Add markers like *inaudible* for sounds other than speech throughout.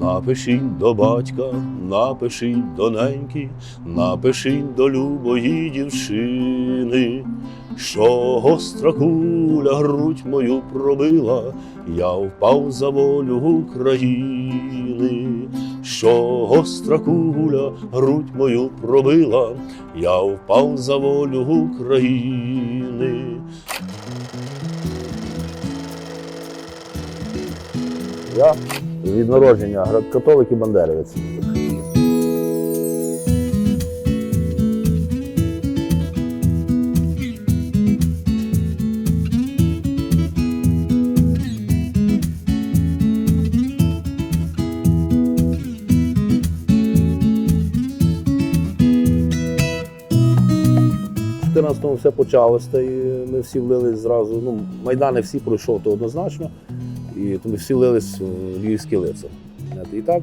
Напишіть до батька, напишіть до неньки, напишіть до любої дівчини, що гостра куля грудь мою пробила, я впав за волю України, що гостра куля грудь мою пробила, я впав за волю України. Я від народження католик і бандерівець. В 14-му все почалось, та й ми всі влились зразу. Ну, Майдани всі пройшов, то однозначно. І то ми всі лились в львівські лице. І так.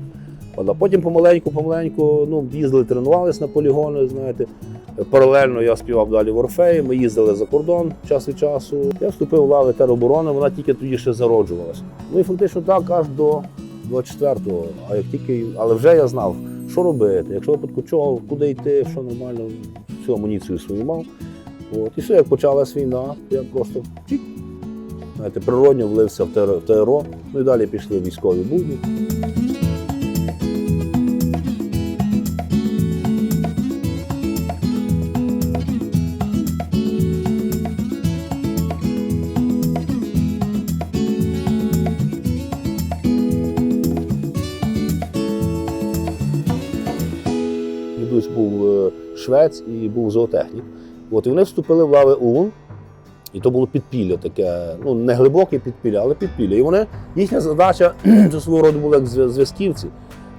А потім помаленьку, помаленьку ну, їздили, тренувалися на полігони, знаєте. Паралельно я співав далі в Орфеї, ми їздили за кордон час від часу. Я вступив в лави тероборони, вона тільки тоді ще зароджувалася. Ну і фактично так аж до 24-го. А як тільки, але вже я знав, що робити, якщо випадку чого, куди йти, що нормально, всю амуніцію свою мав. От. І все, як почалась війна, я просто чик, знаєте, природньо влився в ТРО, ну і далі пішли військові будні. Був е, швець і був зоотехнік. От, і вони вступили в лави ОУН, і то було підпілля таке, ну не глибоке підпілля, але підпілля. І вони, їхня задача це свого роду була як зв'язківці.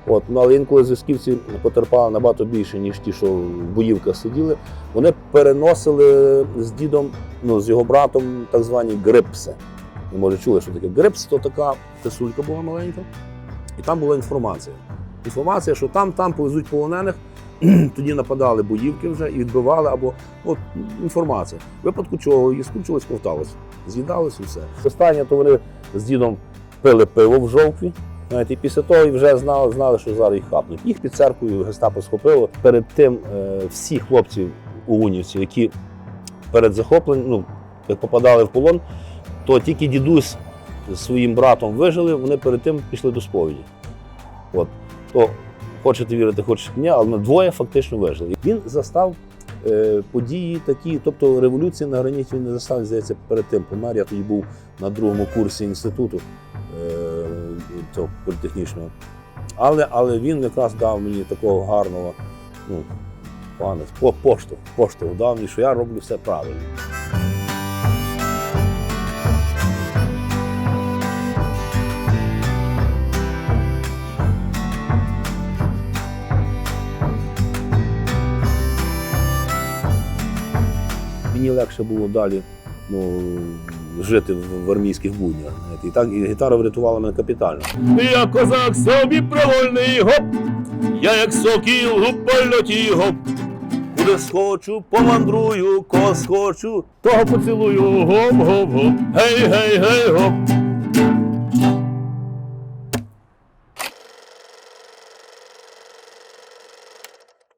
От, ну, але інколи зв'язківці потерпали набагато більше, ніж ті, що в боївках сиділи. Вони переносили з дідом, ну, з його братом, так звані грипси. Ви може чули, що таке грипс, то така писулька була маленька. І там була інформація. Інформація, що там, там повезуть полонених, *clears throat* тоді нападали боївки вже і відбивали, або от інформація. В випадку чого її скручувалось, ковталось, з'їдалось і все. Останнє то вони з дідом пили пиво в жовтві. І після того вже знали, знали, що зараз їх хапнуть. Їх під церквою гестапо схопило. Перед тим е, всі хлопці у унівці, які перед захопленням, ну, як попадали в полон, то тільки дідусь з своїм братом вижили, вони перед тим пішли до сповіді. От. То хочете вірити, хочете ні, але двоє фактично вижили. Він застав е, події такі, тобто революції на граніті він не застав, здається, перед тим помер. Я тоді був на другому курсі інституту е, цього політехнічного. Але, але він якраз дав мені такого гарного, ну, пане, по- поштовх, поштовх дав мені, що я роблю все правильно. Мені легше було далі ну, жити в, армійських буднях. І так і гітара врятувала мене капітально. Я козак собі провольний гоп, я як сокіл у польоті гоп. Куди схочу, помандрую, кого схочу, того поцілую, гоп, гоп, гоп. Гей, гей, гей, гоп.